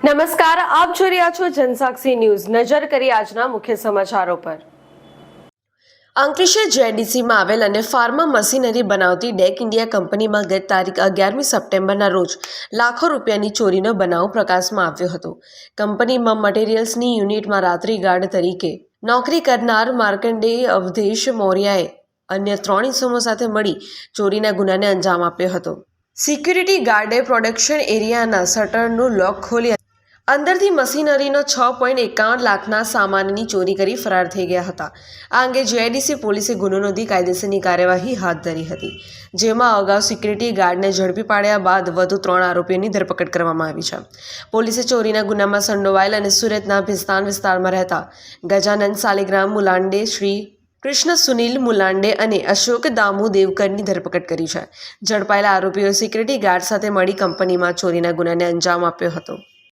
નમસ્કાર, આપ જોઈ રહ્યા છો જનસાક્ષી ન્યૂઝ. નજર કરી આજના મુખ્ય સમાચારો પર. અંકલેશ્વર જેડીસીમાં આવેલ અને ફાર્મા મશીનરી બનાવતી ડેક ઇન્ડિયા કંપનીમાં ગત તારીખ અગિયારમી સપ્ટેમ્બરના રોજ લાખો રૂપિયાની ચોરીનો બનાવ પ્રકાશમાં આવ્યો હતો. કંપનીમાં મટીરિયલ્સની યુનિટમાં રાત્રિ ગાર્ડ તરીકે નોકરી કરનાર માર્કંડેય અવધેશ મૌર્યાએ અન્ય ત્રણ ઇસમો સાથે મળી ચોરીના ગુનાને અંજામ આપ્યો હતો. સિક્યુરિટી ગાર્ડે પ્રોડક્શન એરિયાના શટરનું લોક ખોલી અંદરથી મશીનરીનો છ પોઈન્ટ એકાવન લાખના સામાનની ચોરી કરી ફરાર થઈ ગયા હતા. આ અંગે જીઆઈડીસી પોલીસે ગુનો નોંધી કાયદેસરની કાર્યવાહી હાથ ધરી હતી, જેમાં અગાઉ સિક્યુરિટી ગાર્ડને ઝડપી પાડ્યા બાદ વધુ ત્રણ આરોપીઓની ધરપકડ કરવામાં આવી છે. પોલીસે ચોરીના ગુનામાં સંડોવાયેલ અને સુરતના ભિસ્તાન વિસ્તારમાં રહેતા ગજાનંદ સાલિગ્રામ મુલાંડે, શ્રી કૃષ્ણ સુનિલ મુલાંડે અને અશોક દામુ દેવકરની ધરપકડ કરી છે. ઝડપાયેલા આરોપીઓ સિક્યુરિટી ગાર્ડ સાથે મળી કંપનીમાં ચોરીના ગુનાને અંજામ આપ્યો હતો.